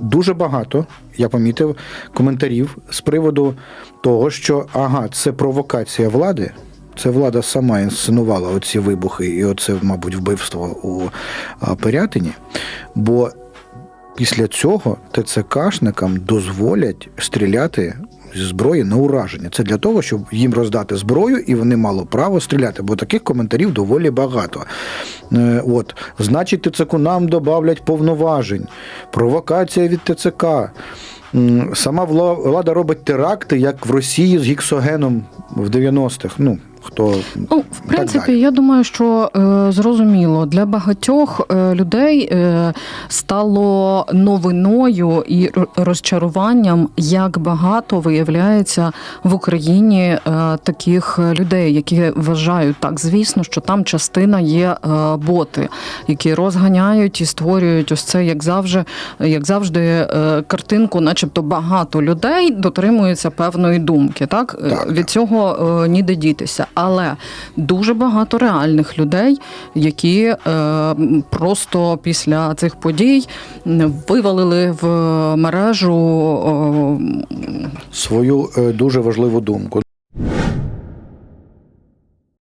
дуже багато, я помітив, коментарів з приводу того, що ага, це провокація влади. Це влада сама інсценувала оці вибухи і оце, мабуть, вбивство у Пирятині. Бо після цього ТЦКшникам дозволять стріляти зі зброї на ураження. Це для того, щоб їм роздати зброю, і вони мали право стріляти, бо таких коментарів доволі багато. Е, От, значить, ТЦК нам додавлять повноважень, провокація від ТЦК. Сама влада робить теракти, як в Росії з гіксогеном в 90-х. Ну, хто Ну, в принципі, я думаю, що е, зрозуміло для багатьох е, людей е, стало новиною і розчаруванням, як багато виявляється в Україні е, таких людей, які вважають так, звісно, що там частина є е, боти, які розганяють і створюють ось це, як завжди, як завжди, е, картинку, начебто багато людей дотримуються певної думки. Так, Е, Так, від так. цього е, ніде дітися. Але дуже багато реальних людей, які е, просто після цих подій вивалили в мережу. е, свою е, дуже важливу думку.